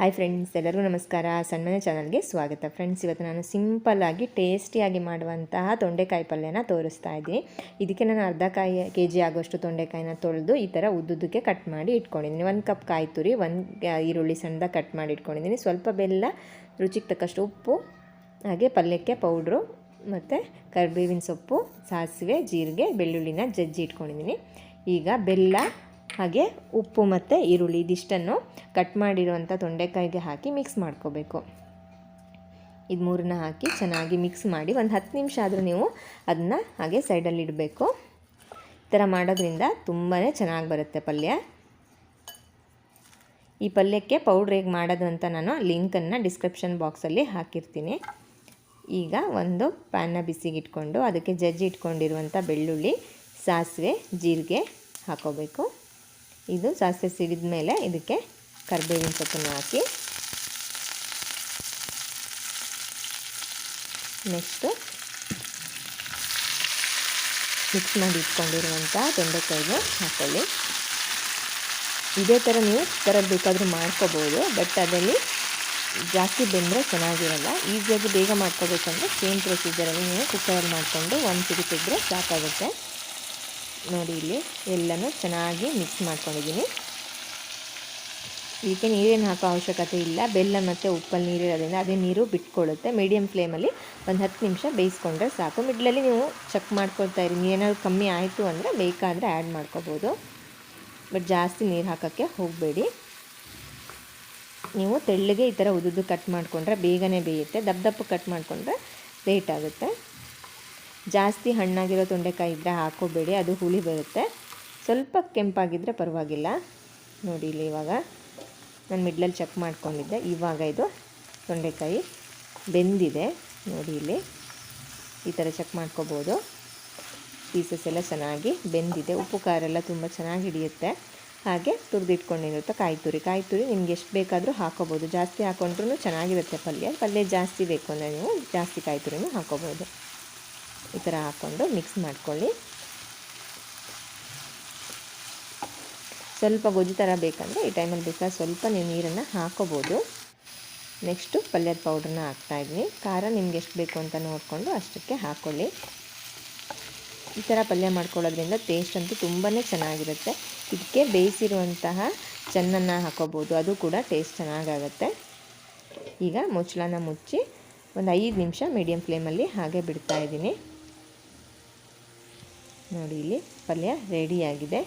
Hi friends ಎಲ್ಲರಿಗೂ ನಮಸ್ಕಾರ. ಸಣ್ಣ ಚಾನಲ್ಗೆ ಸ್ವಾಗತ. ಫ್ರೆಂಡ್ಸ್ ಇವತ್ತು ನಾನು ಸಿಂಪಲ್ಲಾಗಿ ಟೇಸ್ಟಿಯಾಗಿ ಮಾಡುವಂತಹ ತೊಂಡೆಕಾಯಿ ಪಲ್ಯನ ತೋರಿಸ್ತಾ ಇದ್ದೀನಿ. ಇದಕ್ಕೆ ನಾನು ಅರ್ಧ ಕಾಯಿ ಕೆ ಜಿ ಆಗೋಷ್ಟು ತೊಂಡೆಕಾಯಿನ ತೊಳೆದು ಈ ಥರ ಉದ್ದುದ್ದಕ್ಕೆ ಕಟ್ ಮಾಡಿ ಇಟ್ಕೊಂಡಿದ್ದೀನಿ. ಒಂದು ಕಪ್ ಕಾಯಿ ತುರಿ, ಒಂದು ಈರುಳ್ಳಿ ಸಣ್ಣದ ಕಟ್ ಮಾಡಿ ಇಟ್ಕೊಂಡಿದ್ದೀನಿ. ಸ್ವಲ್ಪ ಬೆಲ್ಲ, ರುಚಿಗೆ ತಕ್ಕಷ್ಟು ಉಪ್ಪು, ಹಾಗೆ ಪಲ್ಯಕ್ಕೆ ಪೌಡ್ರು ಮತ್ತು ಕರಿಬೇವಿನ ಸೊಪ್ಪು, ಸಾಸಿವೆ, ಜೀರಿಗೆ, ಬೆಳ್ಳುಳ್ಳಿನ ಜಜ್ಜಿ ಇಟ್ಕೊಂಡಿದ್ದೀನಿ. ಈಗ ಬೆಲ್ಲ ಹಾಗೆ ಉಪ್ಪು ಮತ್ತು ಈರುಳ್ಳಿ ಇದಿಷ್ಟನ್ನು ಕಟ್ ಮಾಡಿರುವಂಥ ತೊಂಡೆಕಾಯಿಗೆ ಹಾಕಿ ಮಿಕ್ಸ್ ಮಾಡ್ಕೋಬೇಕು. ಇದು ಮೂರನ್ನ ಹಾಕಿ ಚೆನ್ನಾಗಿ ಮಿಕ್ಸ್ ಮಾಡಿ ಒಂದು ಹತ್ತು ನಿಮಿಷ ಆದರೂ ನೀವು ಅದನ್ನ ಹಾಗೆ ಸೈಡಲ್ಲಿ ಇಡಬೇಕು. ಈ ಥರ ಮಾಡೋದ್ರಿಂದ ತುಂಬಾ ಚೆನ್ನಾಗಿ ಬರುತ್ತೆ ಪಲ್ಯ. ಈ ಪಲ್ಯಕ್ಕೆ ಪೌಡ್ರ್ ಹೇಗೆ ಮಾಡೋದು ಅಂತ ನಾನು ಲಿಂಕನ್ನು ಡಿಸ್ಕ್ರಿಪ್ಷನ್ ಬಾಕ್ಸಲ್ಲಿ ಹಾಕಿರ್ತೀನಿ. ಈಗ ಒಂದು ಪ್ಯಾನ್ನ ಬಿಸಿಗಿಟ್ಕೊಂಡು ಅದಕ್ಕೆ ಜಜ್ಜಿ ಇಟ್ಕೊಂಡಿರುವಂಥ ಬೆಳ್ಳುಳ್ಳಿ, ಸಾಸಿವೆ, ಜೀರಿಗೆ ಹಾಕೋಬೇಕು. ಇದು ಸಾಸಿವೆ ಸಿಡಿದ ಮೇಲೆ ಇದಕ್ಕೆ ಕರಿಬೇವಿನ ಸೊಪ್ಪನ್ನು ಹಾಕಿ. ನೆಕ್ಸ್ಟು ಮಿಕ್ಸ್ ಮಾಡಿ ಇಟ್ಕೊಂಡಿರುವಂಥ ತೊಂಡೆಕಾಯಿಗೆ ಹಾಕ್ಕೊಳ್ಳಿ ಇದೇ ಥರ ನೀವು ಥರ ಬೇಕಾದರೂ ಮಾಡ್ಕೋಬೋದು ಬಟ್ ಅದರಲ್ಲಿ ಜಾಸ್ತಿ ಬೆಂದರೆ ಚೆನ್ನಾಗಿರಲ್ಲ. ಈಸಿಯಾಗಿ ಬೇಗ ಮಾಡ್ಕೋಬೇಕಂದ್ರೆ ಸೇಮ್ ಪ್ರೊಸೀಜರಲ್ಲಿ ನೀವು ಕುಕ್ಕರಲ್ಲಿ ಮಾಡಿಕೊಂಡು ಒಂದು ಸಿಡಿ ತೆಗೆದ್ರೆ ಸಾಕಾಗುತ್ತೆ. ನೋಡಿ ಇಲ್ಲಿ ಎಲ್ಲನೂ ಚೆನ್ನಾಗಿ ಮಿಕ್ಸ್ ಮಾಡ್ಕೊಂಡಿದ್ದೀನಿ. ಇದಕ್ಕೆ ನೀರೇನು ಹಾಕೋ ಅವಶ್ಯಕತೆ ಇಲ್ಲ. ಬೆಲ್ಲ ಮತ್ತು ಉಪ್ಪಲ್ಲಿ ನೀರಿರೋದ್ರಿಂದ ಅದೇ ನೀರು ಬಿಟ್ಕೊಳ್ಳುತ್ತೆ. ಮೀಡಿಯಮ್ ಫ್ಲೇಮಲ್ಲಿ ಒಂದು ಹತ್ತು ನಿಮಿಷ ಬೇಯಿಸ್ಕೊಂಡ್ರೆ ಸಾಕು. ಮಿಡ್ಲಲ್ಲಿ ನೀವು ಚೆಕ್ ಮಾಡ್ಕೊಳ್ತಾ ಇರಿ. ನೀರೇನಾದ್ರು ಕಮ್ಮಿ ಆಯಿತು ಅಂದರೆ ಬೇಕಾದರೆ ಆ್ಯಡ್ ಮಾಡ್ಕೋಬೋದು. ಬಟ್ ಜಾಸ್ತಿ ನೀರು ಹಾಕೋಕ್ಕೆ ಹೋಗಬೇಡಿ. ನೀವು ತೆಳ್ಳಗೆ ಈ ಥರ ಉದುದು ಕಟ್ ಮಾಡಿಕೊಂಡ್ರೆ ಬೇಗನೆ ಬೇಯುತ್ತೆ. ದಪ್ಪ ದಪ್ಪ ಕಟ್ ಮಾಡಿಕೊಂಡ್ರೆ ಲೇಟ್ ಆಗುತ್ತೆ. ಜಾಸ್ತಿ ಹಣ್ಣಾಗಿರೋ ತೊಂಡೆಕಾಯಿ ಇದ್ದರೆ ಹಾಕೋಬೇಡಿ, ಅದು ಹುಳಿ ಬರುತ್ತೆ. ಸ್ವಲ್ಪ ಕೆಂಪಾಗಿದ್ದರೆ ಪರವಾಗಿಲ್ಲ. ನೋಡಿ ಇಲ್ಲಿ ಇವಾಗ ನಾನು ಮಿಡ್ಲಲ್ಲಿ ಚೆಕ್ ಮಾಡ್ಕೊಂಡಿದ್ದೆ. ಇವಾಗ ಇದು ತೊಂಡೆಕಾಯಿ ಬೆಂದಿದೆ. ನೋಡಿ ಇಲ್ಲಿ ಈ ಥರ ಚೆಕ್ ಮಾಡ್ಕೋಬೋದು. ಪೀಸಸ್ ಎಲ್ಲ ಚೆನ್ನಾಗಿ ಬೆಂದಿದೆ. ಉಪ್ಪು, ಖಾರ ಎಲ್ಲ ತುಂಬ ಚೆನ್ನಾಗಿ ಹಿಡಿಯುತ್ತೆ. ಹಾಗೆ ತುರಿದಿಟ್ಕೊಂಡಿರುತ್ತೆ ಕಾಯಿ ತುರಿ. ಕಾಯಿ ತುರಿ ನಿಮ್ಗೆ ಎಷ್ಟು ಬೇಕಾದರೂ ಹಾಕೋಬೋದು. ಜಾಸ್ತಿ ಹಾಕೊಂಡ್ರೂ ಚೆನ್ನಾಗಿರುತ್ತೆ ಪಲ್ಯ. ಪಲ್ಯ ಜಾಸ್ತಿ ಬೇಕು ಅಂದರೆ ನೀವು ಜಾಸ್ತಿ ಕಾಯಿ ತುರಿನೂ ಹಾಕೋಬೋದು. ಈ ಥರ ಹಾಕ್ಕೊಂಡು ಮಿಕ್ಸ್ ಮಾಡ್ಕೊಳ್ಳಿ. ಸ್ವಲ್ಪ ಗೊಜ್ಜು ಥರ ಬೇಕಂದರೆ ಈ ಟೈಮಲ್ಲಿ ಬೇಕಾದ್ರೆ ಸ್ವಲ್ಪ ನೀವು ನೀರನ್ನು ಹಾಕೋಬೋದು. ನೆಕ್ಸ್ಟು ಪಲ್ಯದ ಪೌಡ್ರನ್ನ ಹಾಕ್ತಾಯಿದ್ದೀನಿ ಖಾರ ನಿಮ್ಗೆ ಎಷ್ಟು ಬೇಕು ಅಂತ ನೋಡಿಕೊಂಡು ಅಷ್ಟಕ್ಕೆ ಹಾಕ್ಕೊಳ್ಳಿ ಈ ಥರ ಪಲ್ಯ ಮಾಡ್ಕೊಳ್ಳೋದ್ರಿಂದ ಟೇಸ್ಟ್ ಅಂತೂ ತುಂಬಾ ಚೆನ್ನಾಗಿರುತ್ತೆ. ಇದಕ್ಕೆ ಬೇಯಿಸಿರುವಂತಹ ಚೆನ್ನನ್ನು ಹಾಕೋಬೋದು. ಅದು ಕೂಡ ಟೇಸ್ಟ್ ಚೆನ್ನಾಗಾಗತ್ತೆ. ಈಗ ಮುಚ್ಚಳನ ಮುಚ್ಚಿ ಒಂದು ಐದು ನಿಮಿಷ ಮೀಡಿಯಂ ಫ್ಲೇಮಲ್ಲಿ ಹಾಗೆ ಬಿಡ್ತಾ ಇದ್ದೀನಿ. ನೋಡಿ, ಇಲ್ಲಿ ಪಲ್ಯ ರೆಡಿಯಾಗಿದೆ.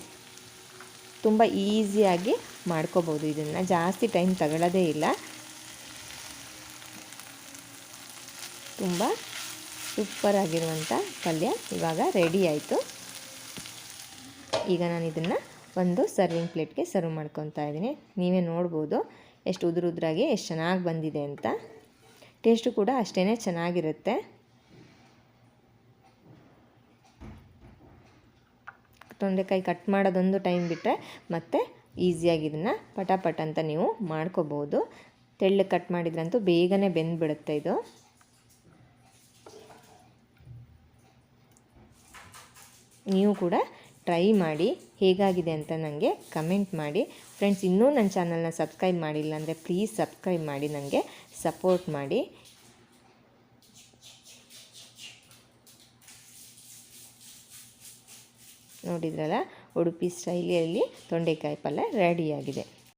ತುಂಬ ಈಸಿಯಾಗಿ ಮಾಡ್ಕೋಬೋದು ಇದನ್ನು ಜಾಸ್ತಿ ಟೈಮ್ ತಗೊಳ್ಳೋದೇ ಇಲ್ಲ. ತುಂಬ ಸೂಪರ್ ಆಗಿರುವಂಥ ಪಲ್ಯ ಇವಾಗ ರೆಡಿ ಆಯಿತು. ಈಗ ನಾನು ಇದನ್ನು ಒಂದು ಸರ್ವಿಂಗ್ ಪ್ಲೇಟ್ಗೆ ಸರ್ವ್ ಮಾಡ್ಕೊತಾ ಇದ್ದೀನಿ. ನೀವೇ ನೋಡ್ಬೋದು ಎಷ್ಟು ಉದುರುದ್ರಾಗಿ, ಎಷ್ಟು ಚೆನ್ನಾಗಿ ಬಂದಿದೆ ಅಂತ. ಟೇಸ್ಟು ಕೂಡ ಅಷ್ಟೇ ಚೆನ್ನಾಗಿರುತ್ತೆ. ತೊಂಡೆಕಾಯಿ ಕಟ್ ಮಾಡೋದೊಂದು ಟೈಮ್ ಬಿಟ್ಟರೆ ಮತ್ತು ಈಸಿಯಾಗಿ ಇದನ್ನು ಪಟಾಪಟ್ ಅಂತ ನೀವು ಮಾಡ್ಕೋಬೋದು. ತೆಳ್ಳಗೆ ಕಟ್ ಮಾಡಿದ್ರಂತೂ ಬೇಗನೆ ಬೆಂದುಬಿಡುತ್ತೆ ಇದು. ನೀವು ಕೂಡ ಟ್ರೈ ಮಾಡಿ ಹೇಗಾಗಿದೆ ಅಂತ ನನಗೆ ಕಮೆಂಟ್ ಮಾಡಿ. ಫ್ರೆಂಡ್ಸ್ ಇನ್ನೂ ನನ್ನ ಚಾನಲ್ನ ಸಬ್ಸ್ಕ್ರೈಬ್ ಮಾಡಿಲ್ಲ ಅಂದರೆ ಪ್ಲೀಸ್ ಸಬ್ಸ್ಕ್ರೈಬ್ ಮಾಡಿ ನನಗೆ ಸಪೋರ್ಟ್ ಮಾಡಿ. ನೋಡಿದ್ರಲ್ಲ ಉಡುಪಿ ಸ್ಟೈಲಿಯಲ್ಲಿ ತೊಂಡೆಕಾಯಿ ಪಲ್ಯ ರೆಡಿಯಾಗಿದೆ.